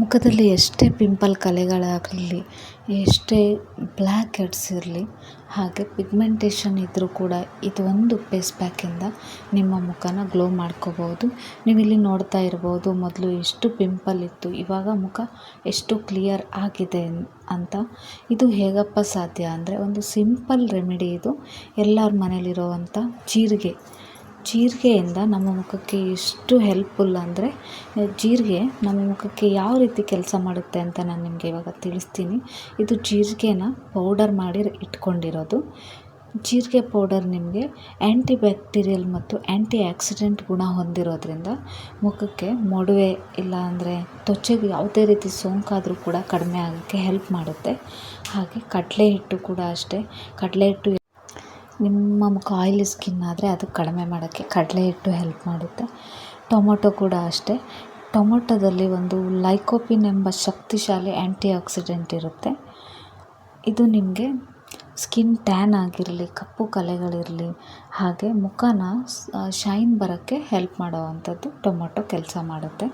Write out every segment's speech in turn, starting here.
ಮುಖದಲ್ಲಿ ಎಷ್ಟೇ ಪಿಂಪಲ್ ಕಲೆಗಳಾಗಲಿ, ಎಷ್ಟೇ ಬ್ಲ್ಯಾಕ್ ಹೆಡ್ಸ್ ಇರಲಿ, ಹಾಗೆ ಪಿಗ್ಮೆಂಟೇಷನ್ ಇದ್ದರೂ ಕೂಡ ಇದು ಒಂದು ಫೇಸ್ ಪ್ಯಾಕಿಂದ ನಿಮ್ಮ ಮುಖನ ಗ್ಲೋ ಮಾಡ್ಕೋಬೋದು ನೀವು ಇಲ್ಲಿ ನೋಡ್ತಾ ಇರ್ಬೋದು, ಮೊದಲು ಎಷ್ಟು ಪಿಂಪಲ್ ಇತ್ತು, ಇವಾಗ ಮುಖ ಎಷ್ಟು ಕ್ಲಿಯರ್ ಆಗಿದೆ ಅಂತ. ಇದು ಹೇಗಪ್ಪ ಸಾಧ್ಯ ಅಂದರೆ ಒಂದು ಸಿಂಪಲ್ ರೆಮಿಡಿ ಇದು ಎಲ್ಲರ ಮನೇಲಿರುವಂಥ ಜೀರಿಗೆ ಜೀರಿಗೆಯಿಂದ ನಮ್ಮ ಮುಖಕ್ಕೆ ಎಷ್ಟು ಹೆಲ್ಪ್ಫುಲ್ ಅಂದರೆ, ಜೀರಿಗೆ ನಮ್ಮ ಮುಖಕ್ಕೆ ಯಾವ ರೀತಿ ಕೆಲಸ ಮಾಡುತ್ತೆ ಅಂತ ನಾನು ನಿಮಗೆ ಇವಾಗ ತಿಳಿಸ್ತೀನಿ. ಇದು ಜೀರಿಗೆನ ಪೌಡರ್ ಮಾಡಿ ಇಟ್ಕೊಂಡಿರೋದು. ಜೀರಿಗೆ ಪೌಡರ್ ನಿಮಗೆ ಆ್ಯಂಟಿ ಬ್ಯಾಕ್ಟೀರಿಯಲ್ ಮತ್ತು ಆ್ಯಂಟಿ ಆಕ್ಸಿಡೆಂಟ್ ಗುಣ ಹೊಂದಿರೋದ್ರಿಂದ ಮುಖಕ್ಕೆ ಮೊಡವೆ ಇಲ್ಲ ಅಂದರೆ ತ್ವಚೆಗೆ ಯಾವುದೇ ರೀತಿ ಸೋಂಕಾದರೂ ಕೂಡ ಕಡಿಮೆ ಆಗೋಕ್ಕೆ ಹೆಲ್ಪ್ ಮಾಡುತ್ತೆ. ಹಾಗೆ ಕಡಲೆ ಹಿಟ್ಟು ಕೂಡ ಅಷ್ಟೇ. ಕಡಲೆ ಹಿಟ್ಟು ನಿಮ್ಮ ಮುಖ ಆಯಿಲಿ ಸ್ಕಿನ್ ಆದರೆ ಅದು ಕಡಿಮೆ ಮಾಡೋಕ್ಕೆ ಕಡಲೆ ಹಿಟ್ಟು ಹೆಲ್ಪ್ ಮಾಡುತ್ತೆ. ಟೊಮೊಟೊ ಕೂಡ ಅಷ್ಟೇ. ಟೊಮೊಟೊದಲ್ಲಿ ಒಂದು ಲೈಕೋಪಿನ್ ಎಂಬ ಶಕ್ತಿಶಾಲಿ ಆ್ಯಂಟಿ ಆಕ್ಸಿಡೆಂಟ್ ಇರುತ್ತೆ. ಇದು ನಿಮಗೆ ಸ್ಕಿನ್ ಟ್ಯಾನ್ ಆಗಿರಲಿ, ಕಪ್ಪು ಕಲೆಗಳಿರಲಿ, ಹಾಗೆ ಮುಖನ ಶೈನ್ ಬರೋಕ್ಕೆ ಹೆಲ್ಪ್ ಮಾಡೋವಂಥದ್ದು ಟೊಮೊಟೊ ಕೆಲಸ ಮಾಡುತ್ತೆ.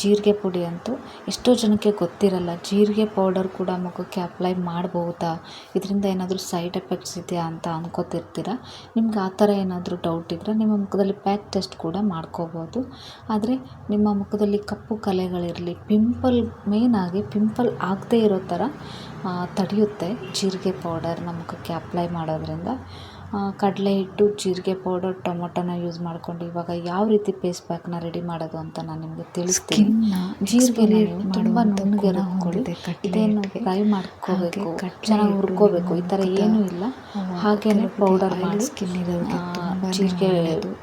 ಜೀರಿಗೆ ಪುಡಿ ಅಂತೂ ಎಷ್ಟೋ ಜನಕ್ಕೆ ಗೊತ್ತಿರಲ್ಲ. ಜೀರಿಗೆ ಪೌಡರ್ ಕೂಡ ಮುಖಕ್ಕೆ ಅಪ್ಲೈ ಮಾಡ್ಬೋದಾ? ಇದರಿಂದ ಏನಾದರೂ ಸೈಡ್ ಎಫೆಕ್ಟ್ಸ್ ಇದೆಯಾ ಅಂತ ಅಂದ್ಕೋತಿರ್ತೀರ ನಿಮ್ಗೆ ಆ ಥರ ಏನಾದರೂ ಡೌಟ್ ಇದ್ದರೆ ನಿಮ್ಮ ಮುಖದಲ್ಲಿ ಪ್ಯಾಕ್ ಟೆಸ್ಟ್ ಕೂಡ ಮಾಡ್ಕೋಬೋದು. ಆದರೆ ನಿಮ್ಮ ಮುಖದಲ್ಲಿ ಕಪ್ಪು ಕಲೆಗಳಿರಲಿ, ಪಿಂಪಲ್ ಮೇನಾಗಿ ಪಿಂಪಲ್ ಆಗದೇ ಇರೋ ಥರ ತಡೆಯುತ್ತೆ ಜೀರಿಗೆ ಪೌಡರ್ ನಮ್ಮ ಮುಖಕ್ಕೆ ಅಪ್ಲೈ ಮಾಡೋದ್ರಿಂದ. ಕಡಲೆ ಹಿಟ್ಟು ಜೀರಿಗೆ ಪೌಡರ್ ಟೊಮೊಟೊನ ಯೂಸ್ ಮಾಡ್ಕೊಂಡು ಇವಾಗ ಯಾವ ರೀತಿ ಫೇಸ್ ಪ್ಯಾಕ್ನ ರೆಡಿ ಮಾಡೋದು ಅಂತ ನಾನು ನಿಮಗೆ ತಿಳಿಸ್ತೀನಿ. ಜೀರಿಗೆ ತುಂಬ ನುಣ್ಣಗೆ ರುಬ್ಕೊಳ್ಳಿ ಇದೇನು ಫ್ರೈ ಮಾಡ್ಕೋಬೇಕು. ಚೆನ್ನಾಗಿ ಹುರ್ಕೋಬೇಕು. ಈ ಥರ ಏನೂ ಇಲ್ಲ. ಹಾಗೇನೆ ಪೌಡರ್ ಮಾಡಿ. ಸ್ಕಿನ್ ಜೀರಿಗೆ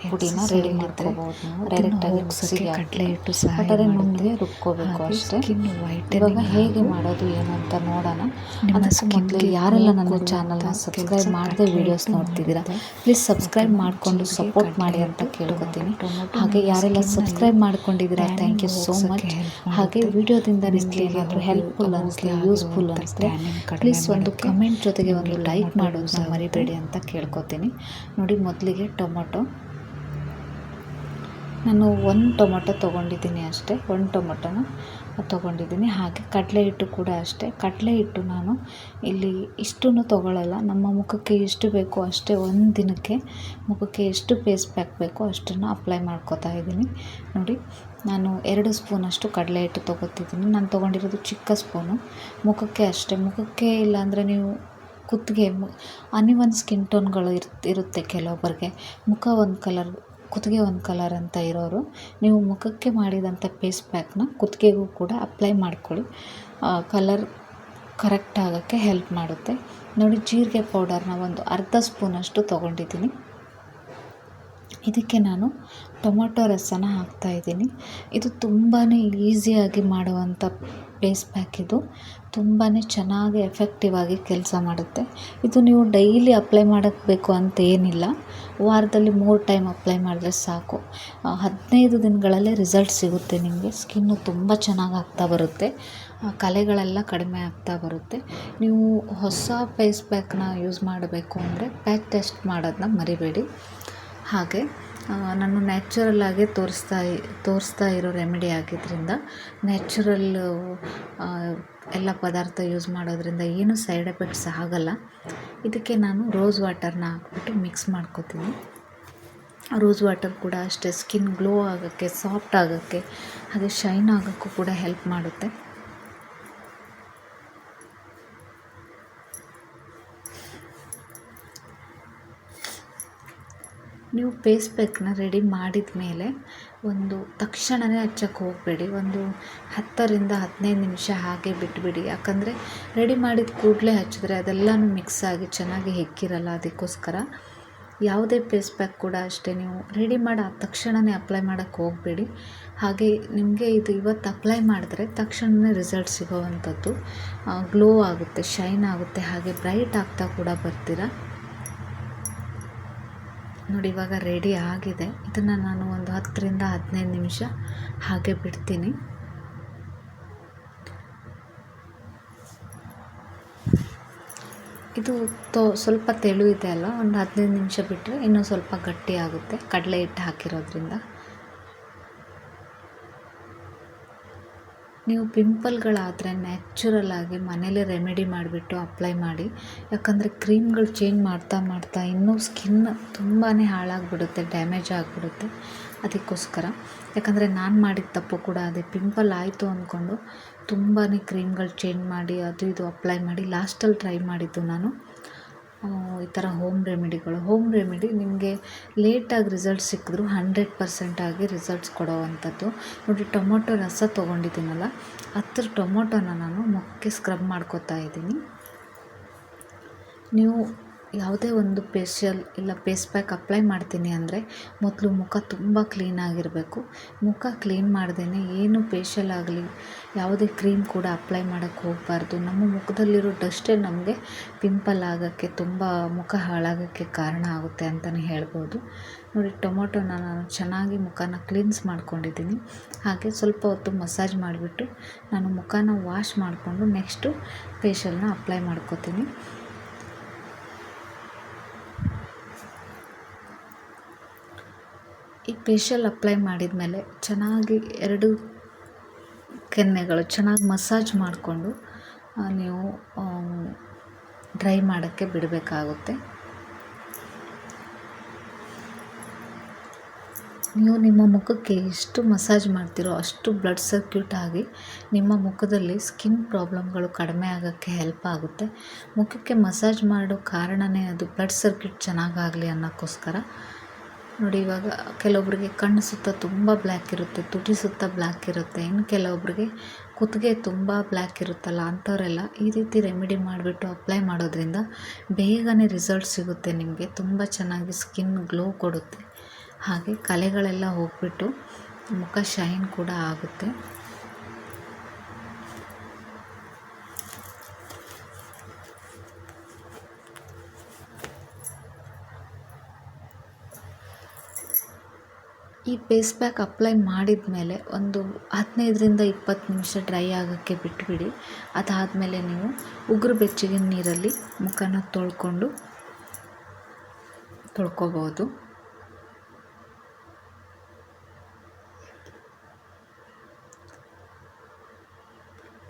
ಪುಡಿನ ರೆಡಿ ಮಾಡ್ಕೋಬಹುದು ನಾವು. ಡೈರೆಕ್ಟಾಗಿ ಮಿಕ್ಸಿಗೆ ಕಡಲೆ ಇಟ್ಟು ಸಹ ಮುಂದೆ ರುಬ್ಕೋಬೇಕು ಅಷ್ಟೇ. ಇವಾಗ ಹೇಗೆ ಮಾಡೋದು ಏನು ಅಂತ ನೋಡೋಣ. ಅದಕ್ಕೆ ಮೊದಲು ಯಾರೆಲ್ಲ ನನ್ನ ಚಾನಲ್ನ ಸಬ್ಸ್ಕ್ರೈಬ್ ಮಾಡದೆ ವಿಡಿಯೋಸ್ ನೋಡ್ತಿದ್ದೀರಾ ಪ್ಲೀಸ್ ಸಬ್ಸ್ಕ್ರೈಬ್ ಮಾಡಿಕೊಂಡು ಸಪೋರ್ಟ್ ಮಾಡಿ ಅಂತ ಕೇಳ್ಕೊತೀನಿ. ಹಾಗೆ ಯಾರೆಲ್ಲ ಸಬ್ಸ್ಕ್ರೈಬ್ ಮಾಡ್ಕೊಂಡಿದ್ದೀರಾ ಥ್ಯಾಂಕ್ ಯು ಸೋ ಮಚ್ ಹಾಗೆ ವಿಡಿಯೋದಿಂದ ನಿಮಗೆ ಏನಾದರೂ ಹೆಲ್ಪ್ಫುಲ್ ಅನಿಸ್ಲಿ ಯೂಸ್ಫುಲ್ ಅನಿಸ್ಲಿ ಪ್ಲೀಸ್ ಒಂದು ಕಮೆಂಟ್ ಜೊತೆಗೆ ಒಂದು ಲೈಕ್ ಮಾಡೋದು ಮರಿಬೇಡಿ ಅಂತ ಕೇಳ್ಕೊತೀನಿ. ನೋಡಿ ಮೊದಲಿಗೆ ಟೊಮೊಟೊ. ನಾನು ಒಂದು ಟೊಮೊಟೊ ತೊಗೊಂಡಿದ್ದೀನಿ ಅಷ್ಟೇ, ಒಂದು ಟೊಮೊಟೊನ ತೊಗೊಂಡಿದ್ದೀನಿ. ಹಾಗೆ ಕಡಲೆ ಹಿಟ್ಟು ಕೂಡ ಅಷ್ಟೇ. ಕಡಲೆ ಹಿಟ್ಟು ನಾನು ಇಲ್ಲಿ ಇಷ್ಟನ್ನು ತೊಗೊಳ್ಳಲ್ಲ ನಮ್ಮ ಮುಖಕ್ಕೆ ಎಷ್ಟು ಬೇಕೋ ಅಷ್ಟೇ ಒಂದು ದಿನಕ್ಕೆ ಮುಖಕ್ಕೆ ಎಷ್ಟು ಫೇಸ್ ಪ್ಯಾಕ್ ಬೇಕೋ ಅಷ್ಟನ್ನು ಅಪ್ಲೈ ಮಾಡ್ಕೋತಾ ಇದ್ದೀನಿ. ನೋಡಿ, ನಾನು ಎರಡು ಸ್ಪೂನಷ್ಟು ಕಡಲೆ ಹಿಟ್ಟು ತೊಗೋತಿದ್ದೀನಿ. ನಾನು ತೊಗೊಂಡಿರೋದು ಚಿಕ್ಕ ಸ್ಪೂನು. ಮುಖಕ್ಕೆ ಅಷ್ಟೇ. ಮುಖಕ್ಕೆ ಇಲ್ಲಾಂದರೆ ನೀವು ಕುತ್ತಿಗೆ ಅನಿವನ್ ಸ್ಕಿನ್ ಟೋನ್ಗಳು ಇರು, ಇರುತ್ತೆ ಕೆಲವೊಬ್ಬರಿಗೆ. ಮುಖ ಒಂದು ಕಲರ್, ಕುತ್ತಿಗೆ ಒಂದು ಕಲರ್ ಅಂತ ಇರೋರು, ನೀವು ಮುಖಕ್ಕೆ ಮಾಡಿದಂಥ ಫೇಸ್ ಪ್ಯಾಕ್ನ ಕುತ್ತಿಗೆಗೂ ಕೂಡ ಅಪ್ಲೈ ಮಾಡ್ಕೊಳ್ಳಿ. ಕಲರ್ ಕರೆಕ್ಟ್ ಆಗೋಕ್ಕೆ ಹೆಲ್ಪ್ ಮಾಡುತ್ತೆ. ನೋಡಿ, ಜೀರಿಗೆ ಪೌಡರ್ನ ಒಂದು ಅರ್ಧ ಸ್ಪೂನಷ್ಟು ತೊಗೊಂಡಿದ್ದೀನಿ. ಇದಕ್ಕೆ ನಾನು ಟೊಮೊಟೊ ರಸನ ಹಾಕ್ತಾಯಿದ್ದೀನಿ ಇದು ತುಂಬಾ ಈಸಿಯಾಗಿ ಮಾಡುವಂಥ ಫೇಸ್ ಪ್ಯಾಕ್ ಇದು. ತುಂಬಾ ಚೆನ್ನಾಗಿ ಎಫೆಕ್ಟಿವ್ ಆಗಿ ಕೆಲಸ ಮಾಡುತ್ತೆ. ಇದು ನೀವು ಡೈಲಿ ಅಪ್ಲೈ ಮಾಡಬೇಕು ಅಂತ ಏನಿಲ್ಲ. ವಾರದಲ್ಲಿ ಮೂರು ಟೈಮ್ ಅಪ್ಲೈ ಮಾಡಿದ್ರೆ ಸಾಕು. ಹದಿನೈದು ದಿನಗಳಲ್ಲೇ ರಿಸಲ್ಟ್ ಸಿಗುತ್ತೆ ನಿಮಗೆ. ಸ್ಕಿನ್ನು ತುಂಬ ಚೆನ್ನಾಗಿ ಆಗ್ತಾ ಬರುತ್ತೆ. ಕಲೆಗಳೆಲ್ಲ ಕಡಿಮೆ ಆಗ್ತಾ ಬರುತ್ತೆ. ನೀವು ಹೊಸ ಫೇಸ್ ಪ್ಯಾಕ್ನ ಯೂಸ್ ಮಾಡಬೇಕು ಅಂದರೆ ಪ್ಯಾಕ್ ಟೆಸ್ಟ್ ಮಾಡೋದನ್ನ ಮರಿಬೇಡಿ. ಹಾಗೆ ನಾನು ನ್ಯಾಚುರಲ್ಲಾಗೆ ತೋರಿಸ್ತಾ ತೋರಿಸ್ತಾ ಇರೋ ರೆಮಿಡಿ ಆಗಿದ್ದರಿಂದ ನ್ಯಾಚುರಲ್ ಎಲ್ಲ ಪದಾರ್ಥ ಯೂಸ್ ಮಾಡೋದ್ರಿಂದ ಏನೂ ಸೈಡ್ ಎಫೆಕ್ಟ್ಸ್ ಆಗಲ್ಲ. ಇದಕ್ಕೆ ನಾನು ರೋಸ್ ವಾಟರ್ನ ಹಾಕ್ಬಿಟ್ಟು ಮಿಕ್ಸ್ ಮಾಡ್ಕೋತೀನಿ. ರೋಸ್ ವಾಟರ್ ಕೂಡ ಅಷ್ಟೇ ಸ್ಕಿನ್ ಗ್ಲೋ ಆಗೋಕ್ಕೆ ಸಾಫ್ಟ್ ಆಗೋಕ್ಕೆ, ಹಾಗೆ ಶೈನ್ ಆಗೋಕ್ಕೂ ಕೂಡ ಹೆಲ್ಪ್ ಮಾಡುತ್ತೆ. ನೀವು ಫೇಸ್ ಪ್ಯಾಕ್ನ ರೆಡಿ ಮಾಡಿದ ಮೇಲೆ ಒಂದು ತಕ್ಷಣವೇ ಹಚ್ಚಕ್ಕೆ ಹೋಗಬೇಡಿ. ಒಂದು ಹತ್ತರಿಂದ ಹದಿನೈದು ನಿಮಿಷ ಹಾಗೆ ಬಿಟ್ಬಿಡಿ. ಯಾಕಂದರೆ ರೆಡಿ ಮಾಡಿದ ಕೂಡಲೇ ಹಚ್ಚಿದ್ರೆ ಅದೆಲ್ಲನೂ ಮಿಕ್ಸ್ ಆಗಿ ಚೆನ್ನಾಗಿ ಹೆಕ್ಕಿರಲ್ಲ ಅದಕ್ಕೋಸ್ಕರ. ಯಾವುದೇ ಫೇಸ್ ಪ್ಯಾಕ್ ಕೂಡ ಅಷ್ಟೇ, ನೀವು ರೆಡಿ ಮಾಡಿ ಆದ ತಕ್ಷಣವೇ ಅಪ್ಲೈ ಮಾಡೋಕ್ಕೆ ಹೋಗಬೇಡಿ. ಹಾಗೆ ನಿಮಗೆ ಇದು ಇವತ್ತು ಅಪ್ಲೈ ಮಾಡಿದ್ರೆ ತಕ್ಷಣವೇ ರಿಸಲ್ಟ್ ಸಿಗೋವಂಥದ್ದು ಗ್ಲೋ ಆಗುತ್ತೆ ಶೈನ್ ಆಗುತ್ತೆ, ಹಾಗೆ ಬ್ರೈಟ್ ಆಗ್ತಾ ಕೂಡ ಬರ್ತೀರಾ. ನೋಡಿ, ಇವಾಗ ರೆಡಿ ಆಗಿದೆ. ಇದನ್ನು ನಾನು ಒಂದು ಹತ್ತರಿಂದ ಹದಿನೈದು ನಿಮಿಷ ಹಾಗೆ ಬಿಡ್ತೀನಿ. ಇದು ತೋ, ಸ್ವಲ್ಪ ತೆಳು ಇದೆ ಅಲ್ಲ ಒಂದು ಹದಿನೈದು ನಿಮಿಷ ಬಿಟ್ಟರೆ ಇನ್ನೂ ಸ್ವಲ್ಪ ಗಟ್ಟಿ ಆಗುತ್ತೆ. ಕಡಲೆ ಹಿಟ್ಟು ಹಾಕಿರೋದ್ರಿಂದ. ನೀವು ಪಿಂಪಲ್ಗಳಾದರೆ ನ್ಯಾಚುರಲ್ ಆಗಿ ಮನೇಲೇ ರೆಮಿಡಿ ಮಾಡಿಬಿಟ್ಟು ಅಪ್ಲೈ ಮಾಡಿ. ಯಾಕಂದರೆ ಕ್ರೀಮ್ಗಳು ಚೇಂಜ್ ಮಾಡ್ತಾ ಮಾಡ್ತಾ ಇನ್ನೂ ಸ್ಕಿನ್ ತುಂಬಾ ಹಾಳಾಗಿಬಿಡುತ್ತೆ ಡ್ಯಾಮೇಜ್ ಆಗಿಬಿಡುತ್ತೆ. ಅದಕ್ಕೋಸ್ಕರ. ಯಾಕಂದರೆ ನಾನು ಮಾಡಿದ ತಪ್ಪು ಕೂಡ ಅದೇ ಪಿಂಪಲ್ ಆಯಿತು ಅಂದ್ಕೊಂಡು ತುಂಬಾ ಕ್ರೀಮ್ಗಳು ಚೇಂಜ್ ಮಾಡಿ, ಅದು ಇದು ಅಪ್ಲೈ ಮಾಡಿ ಲಾಸ್ಟಲ್ಲಿ ಟ್ರೈ ಮಾಡಿದ್ದು ನಾನು. ಈ ಥರ ಹೋಮ್ ರೆಮಿಡಿಗಳು ಹೋಮ್ ರೆಮಿಡಿ ನಿಮಗೆ ಲೇಟಾಗಿ ರಿಸಲ್ಟ್ ಸಿಕ್ಕಿದ್ರು ಹಂಡ್ರೆಡ್ ಪರ್ಸೆಂಟಾಗಿ ರಿಸಲ್ಟ್ಸ್ ಕೊಡೋವಂಥದ್ದು. ನೋಡಿ ಟೊಮೊಟೊ ರಸ ತೊಗೊಂಡಿದ್ದೀನಲ್ಲ ಹತ್ತಿರ ಟೊಮೊಟೊನ ನಾನು ಮುಖಕ್ಕೆ ಸ್ಕ್ರಬ್ ಮಾಡ್ಕೋತಾ ಇದ್ದೀನಿ. ನೀವು ಯಾವುದೇ ಒಂದು ಫೇಶಿಯಲ್ ಇಲ್ಲ ಫೇಸ್ ಪ್ಯಾಕ್ ಅಪ್ಲೈ ಮಾಡ್ತೀನಿ ಅಂದರೆ ಮೊದಲು ಮುಖ ತುಂಬ ಕ್ಲೀನಾಗಿರಬೇಕು ಮುಖ ಕ್ಲೀನ್ ಮಾಡ್ದೇ ಏನು ಫೇಶಿಯಲ್ ಆಗಲಿ, ಯಾವುದೇ ಕ್ರೀಮ್ ಕೂಡ ಅಪ್ಲೈ ಮಾಡೋಕ್ಕೆ ಹೋಗಬಾರ್ದು. ನಮ್ಮ ಮುಖದಲ್ಲಿರೋ ಡಸ್ಟೇ ನಮಗೆ ಪಿಂಪಲ್ ಆಗೋಕ್ಕೆ, ತುಂಬ ಮುಖ ಹಾಳಾಗೋಕ್ಕೆ ಕಾರಣ ಆಗುತ್ತೆ ಅಂತಲೇ ಹೇಳ್ಬೋದು. ನೋಡಿ, ಟೊಮೊಟೊನ ನಾನು ಚೆನ್ನಾಗಿ ಮುಖನ ಕ್ಲೀನ್ಸ್ ಮಾಡ್ಕೊಂಡಿದ್ದೀನಿ. ಹಾಗೆ ಸ್ವಲ್ಪ ಹೊತ್ತು ಮಸಾಜ್ ಮಾಡಿಬಿಟ್ಟು ನಾನು ಮುಖನ ವಾಶ್ ಮಾಡಿಕೊಂಡು ನೆಕ್ಸ್ಟು ಫೇಶಿಯಲ್ನ ಅಪ್ಲೈ ಮಾಡ್ಕೋತೀನಿ. ಈ ಫೇಶಿಯಲ್ ಅಪ್ಲೈ ಮಾಡಿದ ಮೇಲೆ ಚೆನ್ನಾಗಿ ಎರಡು ಕೆನ್ನೆಗಳು ಚೆನ್ನಾಗಿ ಮಸಾಜ್ ಮಾಡಿಕೊಂಡು ನೀವು ಡ್ರೈ ಮಾಡೋಕ್ಕೆ ಬಿಡಬೇಕಾಗುತ್ತೆ. ನೀವು ನಿಮ್ಮ ಮುಖಕ್ಕೆ ಎಷ್ಟು ಮಸಾಜ್ ಮಾಡ್ತೀರೋ ಅಷ್ಟು ಬ್ಲಡ್ ಸರ್ಕ್ಯೂಟ್ ಆಗಿ ನಿಮ್ಮ ಮುಖದಲ್ಲಿ ಸ್ಕಿನ್ ಪ್ರಾಬ್ಲಮ್ಗಳು ಕಡಿಮೆ ಆಗೋಕ್ಕೆ ಹೆಲ್ಪ್ ಆಗುತ್ತೆ. ಮುಖಕ್ಕೆ ಮಸಾಜ್ ಮಾಡೋ ಕಾರಣವೇ ಅದು ಬ್ಲಡ್ ಸರ್ಕ್ಯೂಟ್ ಚೆನ್ನಾಗಾಗಲಿ ಅನ್ನೋಕ್ಕೋಸ್ಕರ. ನೋಡಿ, ಇವಾಗ ಕೆಲವೊಬ್ಬರಿಗೆ ಕಣ್ಣು ಸುತ್ತ ತುಂಬ ಬ್ಲ್ಯಾಕ್ ಇರುತ್ತೆ, ತುಟಿ ಸುತ್ತ ಬ್ಲ್ಯಾಕ್ ಇರುತ್ತೆ. ಇನ್ನು ಕೆಲವೊಬ್ಬರಿಗೆ ಕುತ್ತಿಗೆ ತುಂಬ ಬ್ಲ್ಯಾಕ್ ಇರುತ್ತಲ್ಲ ಅಂಥವರೆಲ್ಲ ಈ ರೀತಿ ರೆಮಿಡಿ ಮಾಡಿಬಿಟ್ಟು ಅಪ್ಲೈ ಮಾಡೋದ್ರಿಂದ ಬೇಗನೆ ರಿಸಲ್ಟ್ ಸಿಗುತ್ತೆ ನಿಮಗೆ. ತುಂಬ ಚೆನ್ನಾಗಿ ಸ್ಕಿನ್ ಗ್ಲೋ ಕೊಡುತ್ತೆ. ಹಾಗೆ ಕಲೆಗಳೆಲ್ಲ ಹೋಗ್ಬಿಟ್ಟು ಮುಖ ಶೈನ್ ಕೂಡ ಆಗುತ್ತೆ. ಈ ಫೇಸ್ ಪ್ಯಾಕ್ ಅಪ್ಲೈ ಮಾಡಿದ ಮೇಲೆ ಒಂದು ಹದಿನೈದರಿಂದ ಇಪ್ಪತ್ತು ನಿಮಿಷ ಡ್ರೈ ಆಗೋಕ್ಕೆ ಬಿಟ್ಬಿಡಿ. ಅದಾದಮೇಲೆ ನೀವು ಉಗುರು ಬೆಚ್ಚಗಿನ ನೀರಲ್ಲಿ ಮುಖನ ತೊಳ್ಕೊಂಡು ತೊಳ್ಕೊಬೋದು.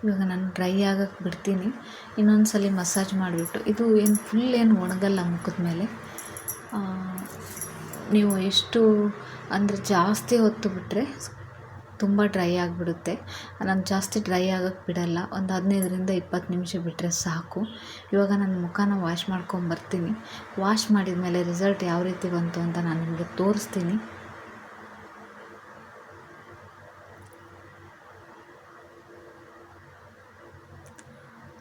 ಇವಾಗ ನಾನು ಡ್ರೈ ಆಗಕ್ಕೆ ಬಿಡ್ತೀನಿ. ಇನ್ನೊಂದು ಸಲ ಮಸಾಜ್ ಮಾಡಿಬಿಟ್ಟು. ಇದು ಏನು ಫುಲ್ ಏನು ಒಣಗಲ್ಲ ಮುಖದ ಮೇಲೆ. ನೀವು ಎಷ್ಟು ಅಂದರೆ ಜಾಸ್ತಿ ಹೊತ್ತು ಬಿಟ್ಟರೆ ತುಂಬ ಡ್ರೈ ಆಗಿಬಿಡುತ್ತೆ. ನಾನು ಜಾಸ್ತಿ ಡ್ರೈ ಆಗೋಕ್ಕೆ ಬಿಡಲ್ಲ. ಒಂದು ಹದಿನೈದರಿಂದ ಇಪ್ಪತ್ತು ನಿಮಿಷ ಬಿಟ್ಟರೆ ಸಾಕು. ಇವಾಗ ನಾನು ಮುಖನ ವಾಶ್ ಮಾಡ್ಕೊಂಬರ್ತೀನಿ ವಾಶ್ ಮಾಡಿದ ಮೇಲೆ ರಿಸಲ್ಟ್ ಯಾವ ರೀತಿ ಬಂತು ಅಂತ ನಾನು ನಿಮಗೆ ತೋರಿಸ್ತೀನಿ.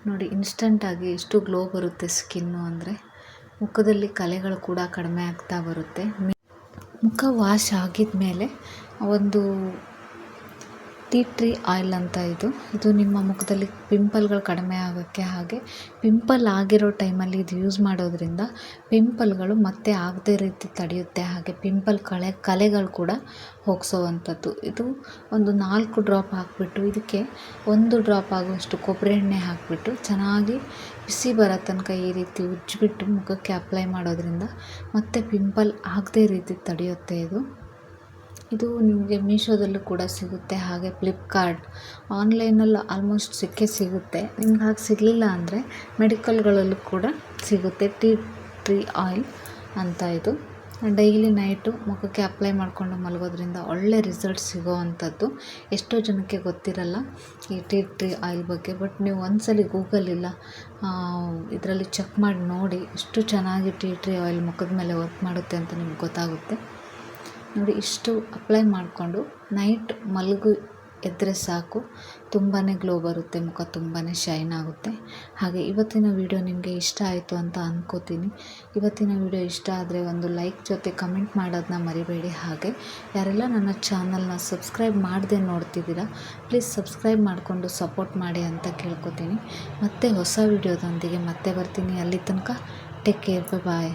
ನೋಡಿ ಇನ್ಸ್ಟಂಟಾಗಿ ಎಷ್ಟು ಗ್ಲೋ ಬರುತ್ತೆ ಸ್ಕಿನ್ನು ಅಂದರೆ ಮುಖದಲ್ಲಿ ಕಲೆಗಳು ಕೂಡ ಕಡಿಮೆ ಆಗ್ತಾ ಬರುತ್ತೆ. ಮುಖ ವಾಶ್ ಆಗಿದ ಮೇಲೆ ಒಂದು ಟೀ ಟ್ರೀ ಆಯಿಲ್ ಅಂತ ಇದು. ಇದು ನಿಮ್ಮ ಮುಖದಲ್ಲಿ ಪಿಂಪಲ್ಗಳು ಕಡಿಮೆ ಆಗೋಕ್ಕೆ ಹಾಗೆ ಪಿಂಪಲ್ ಆಗಿರೋ ಟೈಮಲ್ಲಿ ಇದು ಯೂಸ್ ಮಾಡೋದ್ರಿಂದ ಪಿಂಪಲ್ಗಳು ಮತ್ತೆ ಆಗದೇ ರೀತಿ ತಡೆಯುತ್ತೆ. ಹಾಗೆ ಪಿಂಪಲ್ ಕಳೆ, ಕಲೆಗಳು ಕೂಡ ಹೋಗಿಸೋವಂಥದ್ದು. ಇದು ಒಂದು ನಾಲ್ಕು ಡ್ರಾಪ್ ಹಾಕಿಬಿಟ್ಟು, ಇದಕ್ಕೆ ಒಂದು ಡ್ರಾಪ್ ಆಗುವಷ್ಟು ಕೊಬ್ಬರಿ ಎಣ್ಣೆ ಹಾಕಿಬಿಟ್ಟು ಚೆನ್ನಾಗಿ ಬಿಸಿ ಬರೋ ತನಕ ಈ ರೀತಿ ಉಜ್ಜಿಬಿಟ್ಟು ಮುಖಕ್ಕೆ ಅಪ್ಲೈ ಮಾಡೋದ್ರಿಂದ ಮತ್ತೆ ಪಿಂಪಲ್ ಆಗದೇ ರೀತಿ ತಡೆಯುತ್ತೆ ಇದು. ಇದು ನಿಮಗೆ ಮೀಶೋದಲ್ಲೂ ಕೂಡ ಸಿಗುತ್ತೆ, ಹಾಗೆ ಫ್ಲಿಪ್ಕಾರ್ಟ್ ಆನ್ಲೈನಲ್ಲಿ ಆಲ್ಮೋಸ್ಟ್ ಸಿಕ್ಕೇ ಸಿಗುತ್ತೆ. ನಿಮ್ಗೆ ಹಾಗೆ ಸಿಗಲಿಲ್ಲ ಅಂದರೆ ಮೆಡಿಕಲ್ಗಳಲ್ಲೂ ಕೂಡ ಸಿಗುತ್ತೆ. ಟೀ ಟ್ರೀ ಆಯಿಲ್ ಅಂತ ಇದು. ಡೈಲಿ ನೈಟು ಮುಖಕ್ಕೆ ಅಪ್ಲೈ ಮಾಡಿಕೊಂಡು ಮಲಗೋದ್ರಿಂದ ಒಳ್ಳೆ ರಿಸಲ್ಟ್ ಸಿಗೋ ಅಂಥದ್ದು. ಎಷ್ಟೋ ಜನಕ್ಕೆ ಗೊತ್ತಿರಲ್ಲ ಈ ಟೀ ಟ್ರೀ ಆಯಿಲ್ ಬಗ್ಗೆ ಬಟ್ ನೀವು ಒಂದ್ಸಲ ಗೂಗಲ್ ಇಲ್ಲ ಇದರಲ್ಲಿ ಚೆಕ್ ಮಾಡಿ ನೋಡಿ, ಎಷ್ಟು ಚೆನ್ನಾಗಿ ಟೀ ಟ್ರೀ ಆಯಿಲ್ ಮುಖದ ಮೇಲೆ ವರ್ಕ್ ಮಾಡುತ್ತೆ ಅಂತ ನಿಮ್ಗೆ ಗೊತ್ತಾಗುತ್ತೆ. ನೋಡಿ, ಇಷ್ಟು ಅಪ್ಲೈ ಮಾಡಿಕೊಂಡು ನೈಟ್ ಮಲಗು ಎದ್ದರೆ ಸಾಕು. ತುಂಬಾ ಗ್ಲೋ ಬರುತ್ತೆ, ಮುಖ ತುಂಬಾ ಶೈನ್ ಆಗುತ್ತೆ. ಹಾಗೆ ಇವತ್ತಿನ ವಿಡಿಯೋ ನಿಮಗೆ ಇಷ್ಟ ಆಯಿತು ಅಂತ ಅಂದ್ಕೋತೀನಿ ಇವತ್ತಿನ ವಿಡಿಯೋ ಇಷ್ಟ ಆದರೆ ಒಂದು ಲೈಕ್ ಜೊತೆ ಕಮೆಂಟ್ ಮಾಡೋದನ್ನ ಮರಿಬೇಡಿ. ಹಾಗೆ ಯಾರೆಲ್ಲ ನನ್ನ ಚಾನಲ್ನ ಸಬ್ಸ್ಕ್ರೈಬ್ ಮಾಡದೆ ನೋಡ್ತಿದ್ದೀರಾ ಪ್ಲೀಸ್ ಸಬ್ಸ್ಕ್ರೈಬ್ ಮಾಡಿಕೊಂಡು ಸಪೋರ್ಟ್ ಮಾಡಿ ಅಂತ ಕೇಳ್ಕೊತೀನಿ. ಮತ್ತೆ ಹೊಸ ವಿಡಿಯೋದೊಂದಿಗೆ ಮತ್ತೆ ಬರ್ತೀನಿ. ಅಲ್ಲಿ ತನಕ ಟೇಕ್ ಕೇರ್ ಬಾಯ್